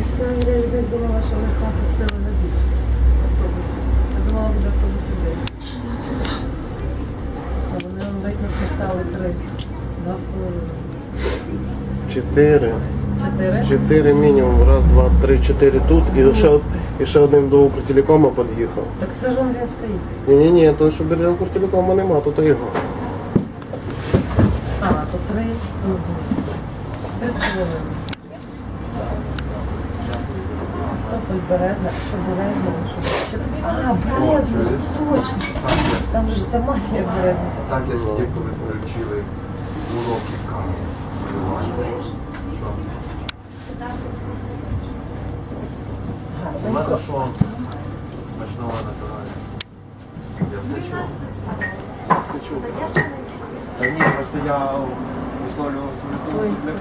чесно говоря, я не думала, що не хватить сили на більше автобусів. Я думала, буде автобусів 10. А вони нам ледь насміхали три. Два з половиною. Чотири. Чотири? Чотири мінімум. Раз, два, три, чотири тут. І ще, од- і ще один до Укртелекома під'їхав. Так це ж він стоїть. Ні, ні, ні, той, що біля Укртелекома нема, тут його. А, то три, ну, вісім. Три з половиною. Стополь, Березна, що Березна, що А, Березна, точно. Там же ж ця мафія Березна. Так я сидів, коли включили уроки камеру. Нема за що смачного натурально. Я все чув. Я все чув. Та ні, просто я висловлював свою думку.